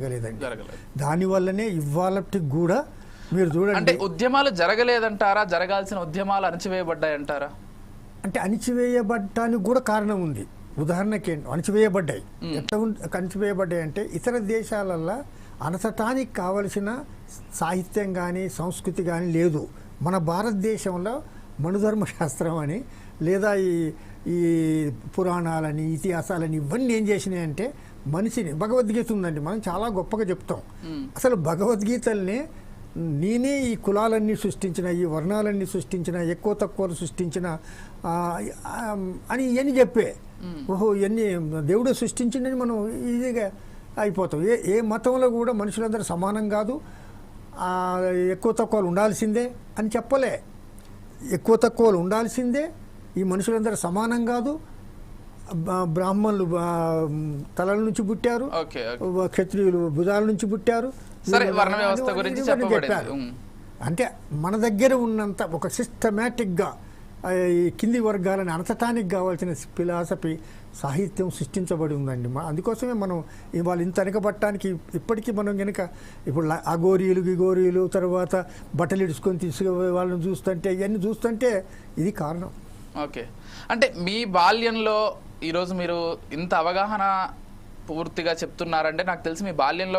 జరగలేదండి. జరగలేదు. దానివల్లనే ఇవాళకి కూడా మీరు అంటే చూడండి ఉద్యమాలు జరగలేదంటారా? జరగాల్సిన ఉద్యమాలు అణచివేయబడ్డాయంటారా? అంటే అణిచివేయబడటానికి కూడా కారణం ఉంది. ఉదాహరణకి అణిచివేయబడ్డాయి. ఉం- అణిచివేయబడ్డాయి అంటే ఇతర దేశాలల్లో అనసటానికి కావలసిన సాహిత్యం కానీ సంస్కృతి కానీ లేదు. మన భారతదేశంలో మనుధర్మ శాస్త్రం అని లేదా ఈ ఈ పురాణాలని ఇతిహాసాలని ఇవన్నీ ఏం చేసినాయి అంటే మనిషిని భగవద్గీత ఉందండి మనం చాలా గొప్పగా చెప్తాం. అసలు భగవద్గీతల్ని నేనే ఈ కులాలన్నీ సృష్టించిన ఈ వర్ణాలన్నీ సృష్టించిన ఎక్కువ తక్కువలు సృష్టించిన అని ఇవన్నీ చెప్పే. ఓహో ఇవన్నీ దేవుడు సృష్టించిండని మనం ఈజీగా అయిపోతాం. ఏ ఏ మతంలో కూడా మనుషులందరూ సమానం కాదు ఎక్కువ తక్కువలు ఉండాల్సిందే అని చెప్పలే. ఎక్కువ తక్కువలు ఉండాల్సిందే. ఈ మనుషులందరూ సమానం కాదు. బ్రాహ్మణులు తలల నుంచి పుట్టారు. క్షత్రియులు భుజాల నుంచి పుట్టారు. అంటే మన దగ్గర ఉన్నంత ఒక సిస్టమేటిక్గా ఈ కింది వర్గాలను అనచటానికి కావాల్సిన ఫిలాసఫీ సాహిత్యం సృష్టించబడి ఉందండి. మా అందుకోసమే మనం ఇవాళ ఇంత వెనకబట్టడానికి ఇప్పటికీ మనం కనుక ఇప్పుడు అగోరీలు గిగోరీలు తర్వాత బట్టలు ఇడుచుకొని తీసుకుపోయే వాళ్ళని చూస్తుంటే ఇవన్నీ చూస్తుంటే ఇది కారణం. ఓకే. అంటే మీ బాల్యంలో ఈరోజు మీరు ఇంత అవగాహన పూర్తిగా చెప్తున్నారంటే నాకు తెలిసి మీ బాల్యంలో